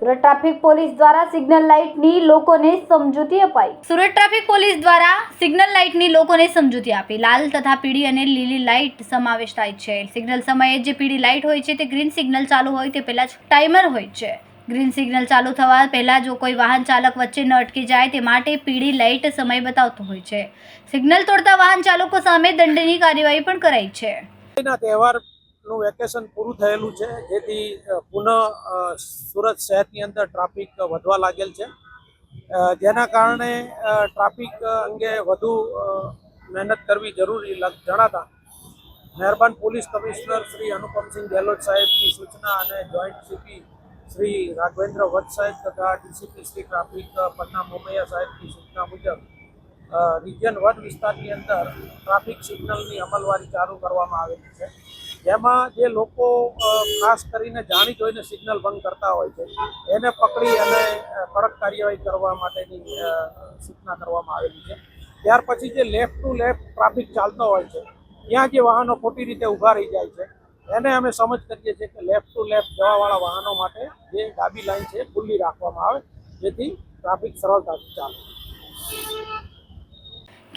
Surat traffic police દ્વારા signal લાઇટની લોકોને સમજૂતી અપાઈ. સુરત ટ્રાફિક પોલીસ દ્વારા સિગ્નલ લાઇટની લોકોને સમજૂતી આપી. લાલ તથા પીળી અને લીલી લાઇટ સમાવેશ થાય છે. સિગ્નલ સમયે જે પીળી લાઇટ હોય છે તે ગ્રીન સિગ્નલ ચાલુ હોય તે પહેલાં જ ટાઈમર હોય છે. ગ્રીન સિગ્નલ ચાલુ થવા પહેલાં જો કોઈ વાહન ચાલક વચ્ચે ન અટકી જાય તે માટે પીળી લાઇટ સમય બતાવતો હોય છે. સિગ્નલ તોડતા વાહન ચાલકો સામે દંડની કાર્યવાહી પણ કરાઈ છે. ના તહેવારનું વેકેશન પૂરું થયેલું છે. જેથી પુનઃ સુરત શહેરની અંદર ટ્રાફિક વધવા લાગેલ છે. જેના કારણે ટ્રાફિક અંગે વધુ મહેનત કરવી જરૂરી જણાતા મહેરબાન પોલીસ કમિશનર શ્રી અનુપમસિંહ ગેહલોત સાહેબની સૂચના અને જોઈન્ટ સીપી શ્રી રાઘવેન્દ્ર વત્સ સાહેબ તથા ડીસીપી શ્રી ટ્રાફિક પન્ના મોમૈયા સાહેબની સૂચના મુજબ રિજિયન વન વિસ્તારની અંદર ટ્રાફિક સિગ્નલની અમલવારી ચાલુ કરવામાં આવેલી છે. જેમાં જે લોકો ખાસ કરીને જાણી જોઈને સિગ્નલ ભંગ કરતા હોય છે, એને પકડી અને કડક કાર્યવાહી કરવા માટેની સૂચના કરવામાં આવેલી છે. ત્યાર પછી જે લેફ્ટ ટુ લેફ્ટ ટ્રાફિક ચાલતો હોય છે, ત્યાં જે વાહનો ખોટી રીતે ઊભા રહી જાય છે, એને અમે સમજ કરીએ છીએ કે લેફ્ટ ટુ લેફ્ટ જવાવાળા વાહનો માટે જે ડાબી લાઈન છે ખુલ્લી રાખવામાં આવે, જેથી ટ્રાફિક સરળતાથી ચાલે.